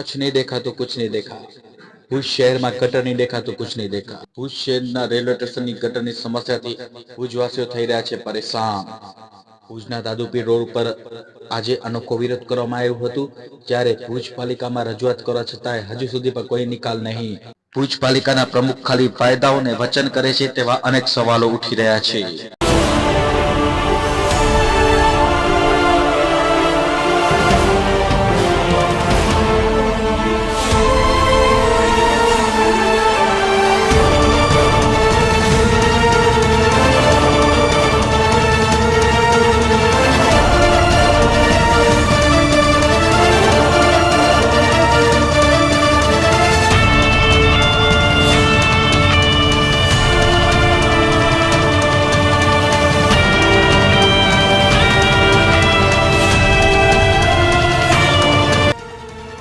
કચ્છ નહીં દેખા તો કુછ નહીં દેખા. ભુજ શહેરમાં ગટર નહીં દેખા તો કુછ નહીં દેખા. ભુજ શહેરના રેલવે સ્ટેશનની ગટરની સમસ્યાથી ભુજવાસીઓ થઈ રહ્યા છે પરેશાન. ભુજના દાદુપી રોડ ઉપર આજે અનોખો વિરોધ કરવામાં આવ્યું હતું, જ્યારે ભુજ પાલિકામાં રજૂઆત કરવા છતાંય હજુ સુધી પણ કોઈ નિકાલ નહીં. ભુજ પાલિકાના પ્રમુખ ખાલી ફાયદાઓને વચન કરે છે તેવા અનેક સવાલો ઉઠી રહ્યા છે.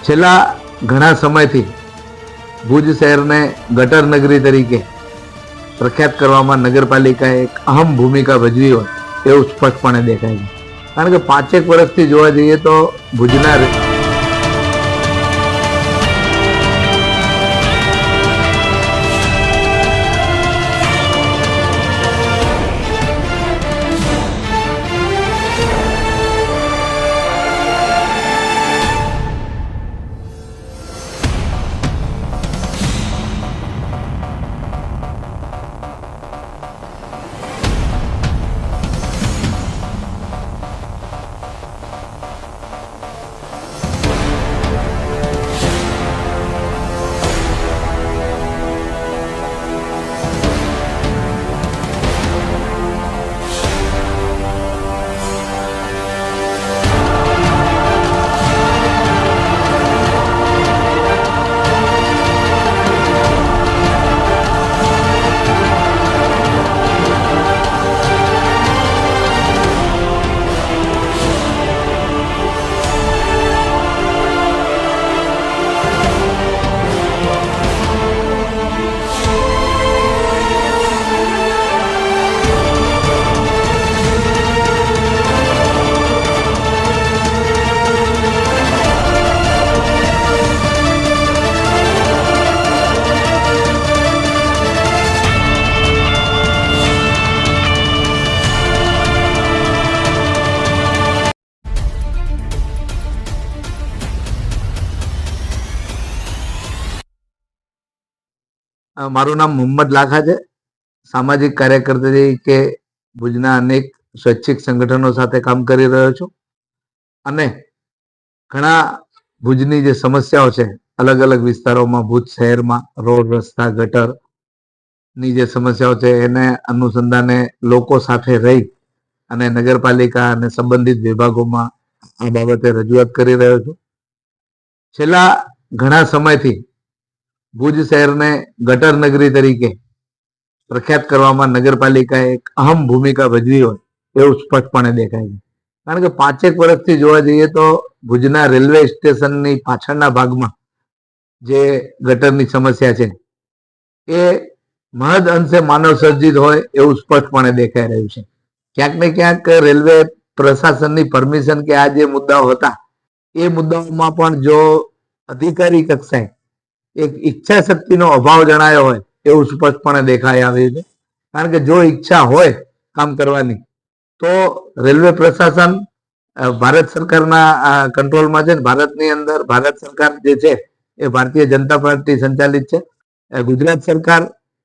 છેલ્લા ઘણા સમયથી ભુજ શહેરને ગટર નગરી તરીકે પ્રખ્યાત કરવામાં નગરપાલિકાએ એક અહમ ભૂમિકા ભજવી હોય એવું સ્પષ્ટપણે દેખાય છે. કારણ કે પાંચેક વર્ષથી જોવા જઈએ તો ભુજના મારું નામ મોહમ્મદ લાખા છે. સામાજિક કાર્યકર તરીકે ભુજના અનેક સ્વૈચ્છિક સંગઠનો સાથે કામ કરી રહ્યો છું. અને ઘણા ભુજની જે સમસ્યાઓ છે અલગ અલગ વિસ્તારોમાં, ભુજ શહેરમાં, રોડ, રસ્તા, ગટરની જે સમસ્યાઓ છે, એને અનુસંધાને લોકો સાથે રહી અને નગરપાલિકા અને સંબંધિત વિભાગોમાં આ બાબતે રજૂઆત કરી રહ્યો છું. છેલ્લા ઘણા સમયથી ભુજ શહેરને ગટર નગરી તરીકે પ્રખ્યાત કરવામાં નગરપાલિકાએ એક અહમ ભૂમિકા ભજવી હોય એવું સ્પષ્ટપણે દેખાય છે. કારણ કે પાંચેક વર્ષથી જોવા જઈએ તો ભુજના રેલવે સ્ટેશનની પાછળના ભાગમાં જે ગટરની સમસ્યા છે, એ મહદ અંશે માનવ સર્જિત હોય એવું સ્પષ્ટપણે દેખાઈ રહ્યું છે. ક્યાંક ને ક્યાંક રેલવે પ્રશાસનની પરમિશન કે આ જે મુદ્દાઓ હતા, એ મુદ્દાઓમાં પણ જો અધિકારી કક્ષાએ એક ઈચ્છા શક્તિનો અભાવ જણાયો હોય એવું સ્પષ્ટપણે દેખાય આવી છે. કારણ કે જો ઈચ્છા હોય કામ કરવાની, તો રેલવે પ્રશાસન ભારત સરકારના કંટ્રોલમાં છે ભારતની અંદર, ભારત સરકાર જે છે, એ ભારતીય જનતા પાર્ટી સંચાલિત છે. ગુજરાત સરકાર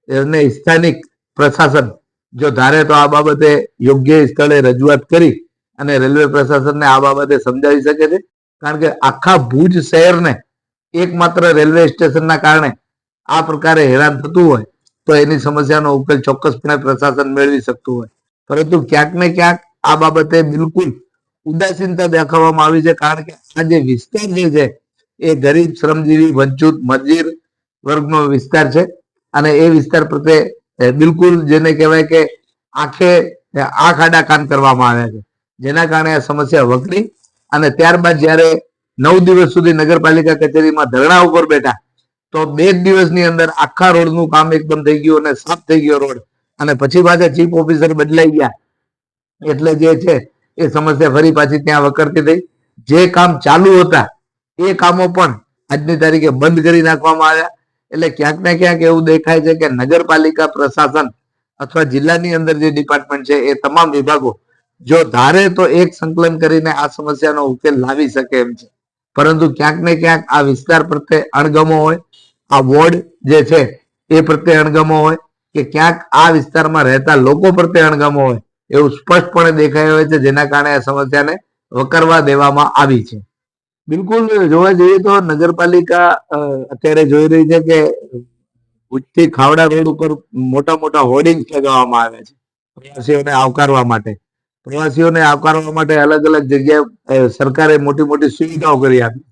અને સ્થાનિક પ્રશાસન, જો ધારે તો આ બાબતે યોગ્ય સ્થળે રજૂઆત કરી અને રેલવે પ્રશાસનને આ બાબતે સમજાવી શકે છે. કારણ કે આખા ભુજ શહેરને એકમાત્ર રેલવે સ્ટેશનના કારણે આ પ્રકારે હેરાન થતું હોય, તો એની સમસ્યાનો ઉકેલ ચોક્કસપણે પ્રશાસન મેળવી શકતું હોય. પરંતુ ક્યાંક ને ક્યાંક આ બાબતે બિલકુલ ઉદાસીનતા દેખાવામાં આવી છે, કારણ કે આ જે વિસ્તાર જે છે, એ ગરીબ, શ્રમજીવી, વંચિત, મજૂર વર્ગનો વિસ્તાર છે. અને એ વિસ્તાર પ્રત્યે બિલકુલ જેને કહેવાય કે આંખે આંખ આડા કાન કરવામાં આવ્યા છે. જેના કારણે આ સમસ્યા વકરી અને ત્યારબાદ જ્યારે નવ દિવસ સુધી નગરપાલિકા કચેરીમાં ધરણા ઉપર બેઠા. તો બે દિવસની અંદર આખા રોડનું કામ એકદમ થઈ ગયું અને સાફ થઈ ગયો રોડ. અને પછી પાછા ચીફ ઓફિસર બદલાઈ ગયા. એટલે જે છે એ સમસ્યા ફરી પાછી ત્યાં વકરતી થઈ. જે કામ ચાલુ હતા, એ કામો પણ આજની તારીખે બંધ કરી નાખવામાં આવ્યા. એટલે ક્યાંક ને ક્યાંક એવું દેખાય છે કે નગરપાલિકા પ્રશાસન અથવા જિલ્લાની અંદર જે ડિપાર્ટમેન્ટ છે એ તમામ વિભાગો, જો ધારે તો એક સંકલન કરીને આ સમસ્યાનો ઉકેલ લાવી શકે એમ છે. પરંતુ ક્યાંક ને ક્યાંક આ વિસ્તાર પ્રત્યે અણગમો હોય, આ વોર્ડ જે છે એ પ્રત્યે અણગમો હોય કે ક્યાંક આ વિસ્તારમાં રહેતા લોકો પ્રત્યે અણગમો હોય એવું સ્પષ્ટપણે દેખાઈ હોય છે, જેના કારણે આ સમસ્યાને વકરવા દેવામાં આવી છે. બિલકુલ, જોવા જઈએ તો નગરપાલિકા અત્યારે જોઈ રહી છે કે ભુજથી ખાવડા રોડ ઉપર મોટા મોટા હોર્ડિંગ્સ લગાવવામાં આવ્યા છે. પ્રવાસીઓને આવકારવા માટે. પ્રવાસીઓને આવકારવા માટે અલગ અલગ જગ્યાએ સરકારે મોટી મોટી સુવિધાઓ કરી આપી.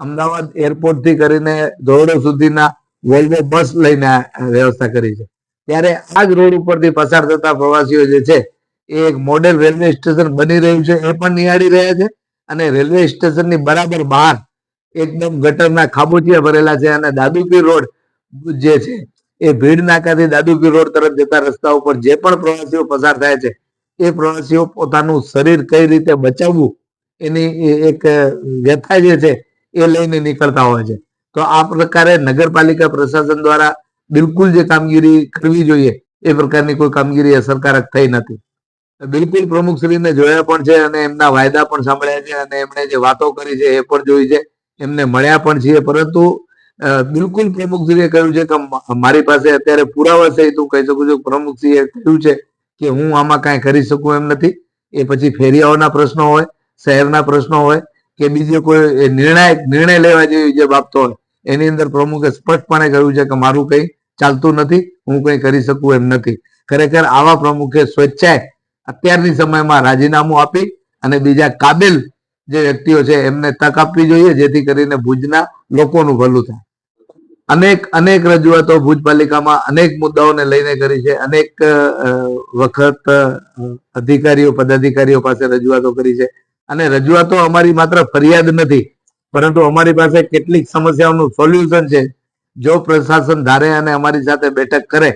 અમદાવાદ એરપોર્ટથી કરીને ધોરડો સુધીના વોલ્વો બસ લઈને વ્યવસ્થા કરી છે. ત્યારે આ જ રોડ ઉપરથી પસાર થતા પ્રવાસીઓ જે છે, એ એક મોડેલ રેલવે સ્ટેશન બની રહ્યું છે, એ પણ નિહાળી રહ્યા છે. અને રેલવે સ્ટેશનની બરાબર બહાર એકદમ ગટરના ખાબોચિયા ભરેલા છે અને દાદુપીર રોડ જે છે, એ ભીડ નાકાથી દાદુપીર રોડ તરફ જતા રસ્તા ઉપર જે પણ પ્રવાસીઓ પસાર થાય છે એ પ્રવાસીઓ પોતાનું શરીર કઈ રીતે બચાવવું એની એક વ્યથા જે છે એ લઈને નીકળતા હોય છે. તો આ પ્રકારે નગરપાલિકા પ્રશાસન દ્વારા બિલકુલ જે કામગીરી કરવી જોઈએ એ પ્રકારની કોઈ કામગીરી અસરકારક થઈ નથી. બિલકુલ પ્રમુખશ્રીને જોયા પણ છે અને એમના વાયદા પણ સાંભળ્યા છે અને એમણે જે વાતો કરી છે એ પણ જોઈ છે. એમને મળ્યા પણ છીએ પરંતુ બિલકુલ પ્રમુખશ્રીએ કહ્યું છે કે મારી પાસે અત્યારે પુરાવા સહિત હું કહી શકું છું. પ્રમુખશ્રીએ કહ્યું છે કે હું આમાં કાંઈ કરી શકું એમ નથી. એ પછી ફેરિયાઓના પ્રશ્નો હોય, શહેરના પ્રશ્નો હોય, કે બીજો કોઈ નિર્ણાયક, નિર્ણય લેવા જેવી જે બાબતો હોય, એની અંદર પ્રમુખે સ્પષ્ટપણે કહ્યું છે કે મારું કંઈ ચાલતું નથી, હું કંઈ કરી શકું એમ નથી. ખરેખર આવા પ્રમુખે સ્વેચ્છાએ અત્યારની સમયમાં રાજીનામું આપી અને બીજા કાબિલ જે વ્યક્તિઓ છે એમને તક આપવી જોઈએ, જેથી કરીને ભુજના લોકોનું ભલું થાય. અનેક અનેક રજૂઆતો ભુજ પાલિકામાં અનેક મુદ્દાઓને લઈને કરી છે. અનેક વખત અધિકારીઓ, પદાધિકારીઓ પાસે રજૂઆતો કરી છે. અને રજૂઆતો અમારી માત્ર ફરિયાદ નથી, પરંતુ અમારી પાસે કેટલીક સમસ્યાઓનું સોલ્યુશન છે. જો પ્રશાસન ધારે અને અમારી સાથે બેઠક કરે,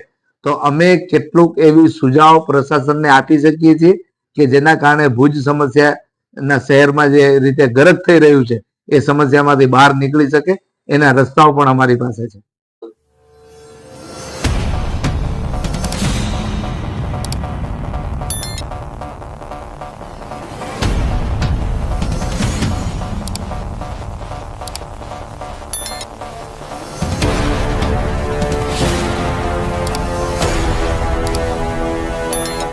તો અમે કેટલુંક એવી સુઝાવ પ્રશાસનને આપી શકીએ છીએ કે જેના કારણે ભુજ સમસ્યાના શહેરમાં જે રીતે ગરજ થઈ રહ્યું છે, એ સમસ્યામાંથી બહાર નીકળી શકે. એના રસ્તાઓ પણ અમારી પાસે છે.